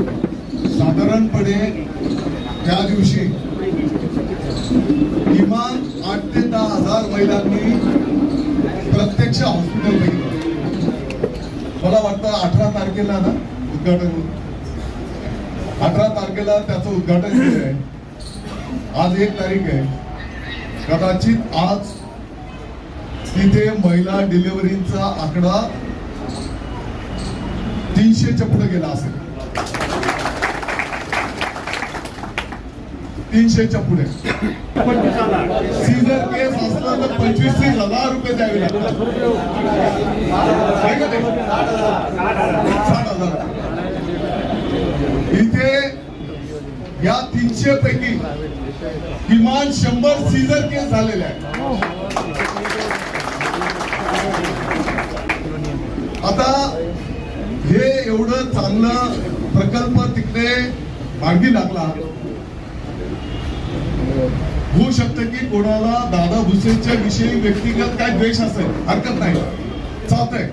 साधारणपणे त्या दिवशी किमान आठ ते दहा हजार महिलांनी प्रत्यक्ष हॉस्पिटल बघितलं. मला वाटतं अठरा तारखेला ना उद्घाटन अठरा तारखेला त्याचं उद्घाटन केलं आहे. आज एक तारीख आहे. कदाचित आज तिथे महिला डिलिव्हरीचा आकडा तीनशेच्या पुढे गेला असेल. तीनशेच्या पुढे. सीझर केस असला तर पंचवीस तीस हजार रुपये द्यावे लागतात. साठ हजार. इथे या तीनशे पैकी किमान शंभर सीझर केस झालेले आहेत. आता हे एवढं चांगलं प्रकल्प तिकडे मागणी लागला. होऊ शकतं की कोणाला दादा भुसेच्या विषयी व्यक्तिगत काय द्वेष असेल हरकत नाही. चालतंय.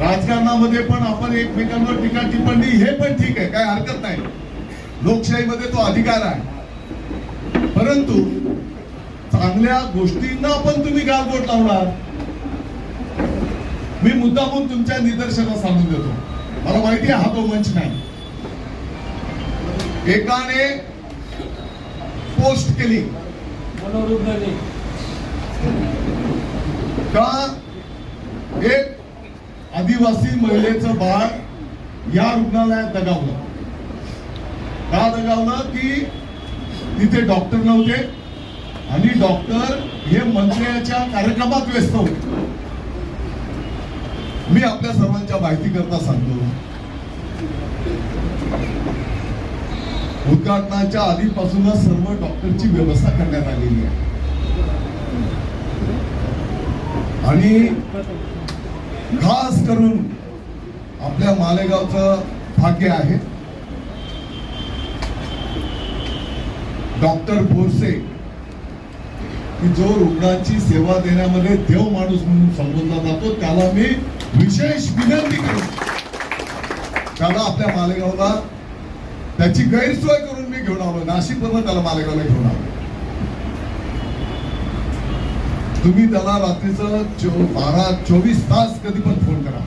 राजकारणामध्ये पण आपण एकमेकांवर टीका टिप्पणी हे पण ठीक आहे काय हरकत नाही. लोकशाहीमध्ये तो अधिकार आहे. परंतु चांगल्या गोष्टींना पण तुम्ही गालबोट लावणार. मी मुद्दामून तुमच्या निदर्शनास आणून देतो. मला माहिती आहे हा तो मंच नाही. एकाने पोस्ट केली. का? एक आदिवासी महिलेचं बाळ या रुग्णालयात दगावलं. का दगावलं? की तिथे डॉक्टर नव्हते आणि डॉक्टर हे मंत्र्याच्या कार्यक्रमात व्यस्त होते. मी आपल्या सर्वांच्या माहिती करता सांगतो. उद्घाटनाच्या आधीपासूनच सर्व डॉक्टरची व्यवस्था करण्यात आलेली आहे. आणि खास करून आपल्या मालेगावचं भाग्य आहे. डॉक्टर बोरसे की जो रुग्णाची सेवा देण्यामध्ये देव माणूस म्हणून संबोधला जातो त्याला मी विशेष विनंती करू त्याला आपल्या मालेगावला त्याची गैरसोय करून मी घेऊन आलो नाशिकवरून त्याला मालेगावला घेऊन आलो तुम्ही त्याला रात्रीचं बारा चोवीस तास कधी पण फोन करा.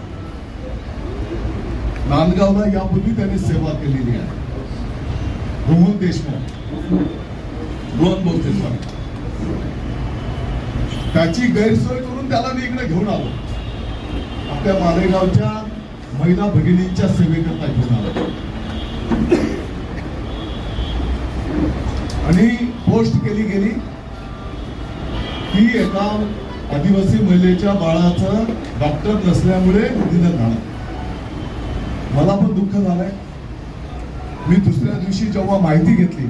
नांदगावला यापूर्वी त्यांनी सेवा केलेली आहे. रोहन देशमुख. रोहन बोलते सर त्याची गैरसोय करून त्याला मी इकडे घेऊन आलो आपल्या मालेगावच्या महिला भगिनींच्या सेवेकरता घेऊन आलो. आणि पोस्ट केली गेली की एका आदिवासी महिलेच्या बाळाचं डॉक्टर नसल्यामुळे निधन झालं. मला पण दुःख झालंय. मी दुसऱ्या दिवशी जेव्हा माहिती घेतली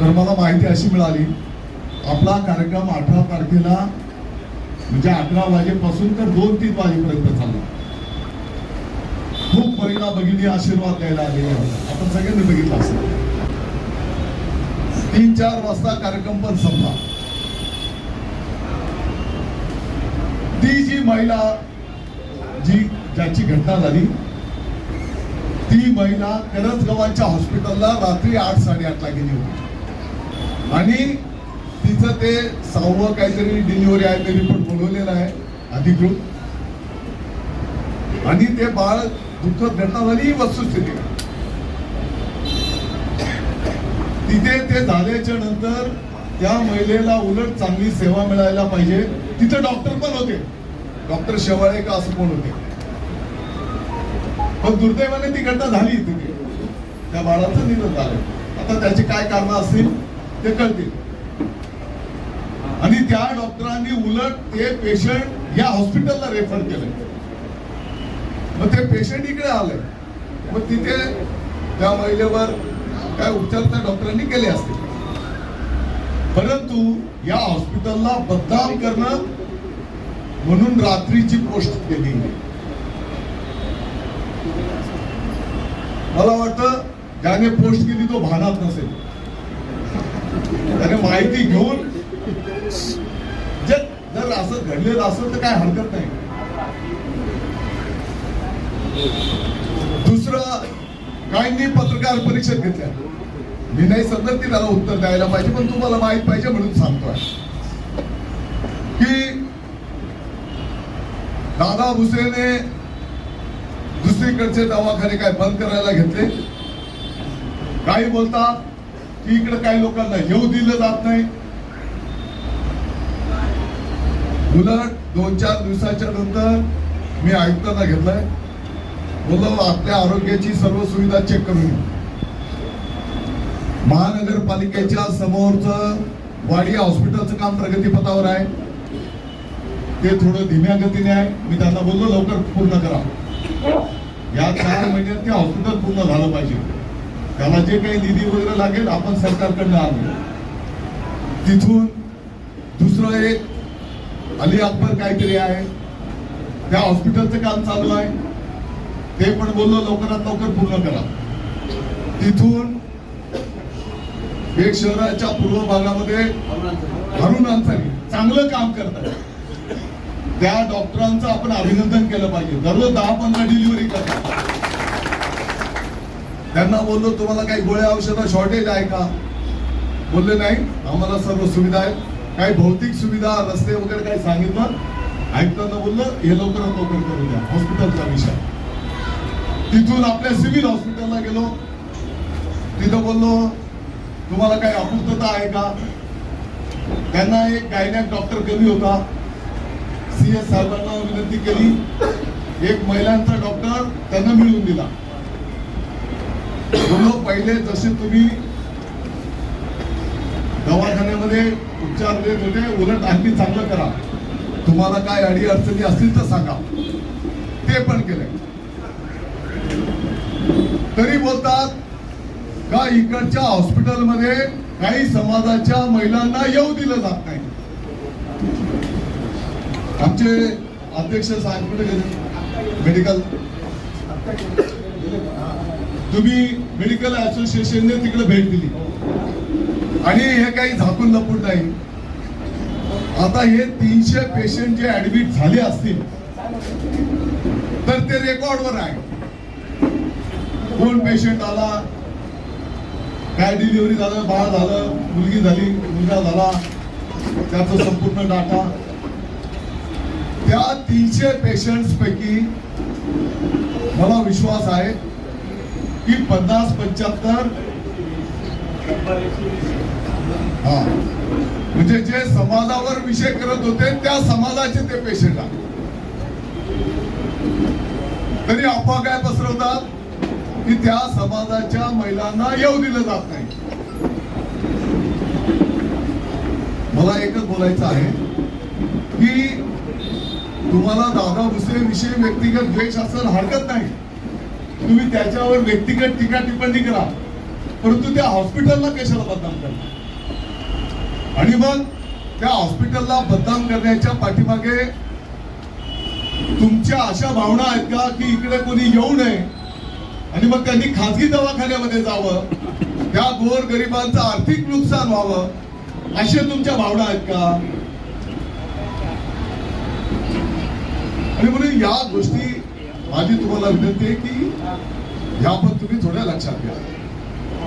तर मला माहिती अशी मिळाली आपला कार्यक्रम अठरा तारखेला म्हणजे अकरा वाजेपासून तर दोन तीन वाजेपर्यंत चालला खूप महिला भगिनी आशीर्वाद द्यायला आलेले आपण सगळ्यांनी बघितलं असेल. तीन चार वाजता कार्यक्रम पण संपला. ती जी महिला जी ज्याची घटना झाली ती महिला करंजगावांच्या हॉस्पिटलला रात्री आठ साडेआठला गेली होती. आणि तिचं ते सहावं काहीतरी डिलिव्हरी आहे ते रिपोर्ट बोलवलेलं आहे अधिकृत. आणि ते बाळ दुःखद घटना झाली ही वस्तुस्थिती. तिथे ते झाल्याच्यानंतर त्या महिलेला उलट चांगली सेवा मिळायला पाहिजे. तिथे डॉक्टर पण होते. डॉक्टर शेवाळे का असं कोण होते? पण दुर्दैवाने ती घटना झाली तिथे. त्या बाळाचं निधन झालं. आता त्याची काय कारण असतील ते कळतील. आणि त्या डॉक्टरांनी उलट ते पेशंट या हॉस्पिटलला रेफर केलं. मग ते पेशंट इकडे आले. मग तिथे त्या महिलेवर काय उपचार त्या डॉक्टरांनी केले असते परंतु या हॉस्पिटलला बदनाम करणं म्हणून रात्रीची पोस्ट केली. मला वाटतं ज्याने पोस्ट केली तो भानात नसेल. त्याने माहिती घेऊन जर जर असं घडलेलं असेल तर काय हरकत नाही. दुसरं काहींनी पत्रकार परिषद घेतल्या. मी नाही समजत की त्याला उत्तर द्यायला पाहिजे पण तुम्हाला माहीत पाहिजे म्हणून सांगतोय. की दादा भुसेने दुसरीकडचे दवाखाने काय बंद करायला घेतले? काही बोलतात की इकडे काही लोकांना येऊ दिलं जात नाही. उलट दोन चार दिवसाच्या नंतर मी आयुक्तांना घेतलाय. बोललो आपल्या आरोग्याची सर्व सुविधा चेक करून घेऊ महानगरपालिकेच्या समोरचं वाडी हॉस्पिटलचं काम प्रगतीपथावर आहे. ते थोडं धीम्या गतीने आहे. मी त्यांना बोललो लवकर पूर्ण करा. या चार महिन्यात ते हॉस्पिटल पूर्ण झालं पाहिजे. त्याला जे काही निधी वगैरे लागेल आपण सरकारकडनं आणू. तिथून दुसरं एक अली अकबर काहीतरी आहे. त्या हॉस्पिटलचं काम चालू आहे. ते पण बोललो लवकरात लवकर पूर्ण करा. तिथून एक शहराच्या पूर्व भागामध्ये अरुण अन्सारी चांगलं काम करतात. त्या डॉक्टरांचं आपण अभिनंदन केलं पाहिजे. दररोज दहा पंधरा डिलिव्हरी करतात. त्यांना बोललो तुम्हाला काही गोळ्या औषधा शॉर्टेज आहे का? बोलले नाही. आम्हाला सर्व सुविधा आहेत. काही भौतिक सुविधा रस्ते वगैरे काही सांगितलं? ऐकताना बोललं हे लवकरात लवकर करू द्या हॉस्पिटलचा विषय. तिथून आपल्या सिव्हिल हॉस्पिटलला गेलो. तिथं बोललो तुम्हाला काही अपूर्तता आहे का? त्यांना एक गायनॅक डॉक्टर कमी होता? सी एस साहेबांना विनंती केली. एक महिलांचा डॉक्टर त्यांना मिळवून दिला. बोललो पहिले जसे तुम्ही दवाखान्यामध्ये उपचार देत होते उलट आणखी चांगलं करा. तुम्हाला काय अडी अडचणी असतील तर सांगा. ते पण केलंय. तरी बोलतात का इकडच्या हॉस्पिटलमध्ये काही समाजाच्या महिलांना येऊ दिलं जात नाही? आमचे अध्यक्ष साहेब मेडिकल. तुम्ही मेडिकल असोसिएशनने तिकडे भेट दिली. आणि हे काही झाकून लपून नाही. आता हे तीनशे पेशंट जे ऍडमिट झाले असतील तर ते रेकॉर्डवर आहे. कोण पेशंट आला काय डिलिव्हरी झालं बाळ झालं मुलगी झाली मुलगा झाला त्याचा संपूर्ण डाटा त्या तीनशे पेशंट पैकी मला विश्वास आहे की पन्नास पंच्याहत्तर हा. म्हणजे जे समाजावर विषय करत होते त्या समाजाचे ते पेशंट तरी अफवा काय पसरवतात? की त्या समाजाच्या महिलांना येऊ दिलं जात नाही. मला एकच बोलायचं आहे की तुम्हाला दादा भुसे विषयी व्यक्तिगत द्वेष असेल हरकत नाही. तुम्ही त्याच्यावर व्यक्तिगत टीका टिप्पणी करा. परंतु त्या हॉस्पिटलला कशाला बदनाम करणार? आणि मग त्या हॉस्पिटलला बदनाम करण्याच्या पाठीमागे तुमच्या अशा भावना आहेत का की इकडे कोणी येऊ नये? आणि मग त्यांनी खाजगी दवाखान्यामध्ये जावं त्या गोर गरिबांचं आर्थिक नुकसान व्हावं असे तुमच्या भावना आहेत का? आणि म्हणून या गोष्टी माझी तुम्हाला विनंती आहे की ह्या पण तुम्ही थोड्या लक्षात घ्या.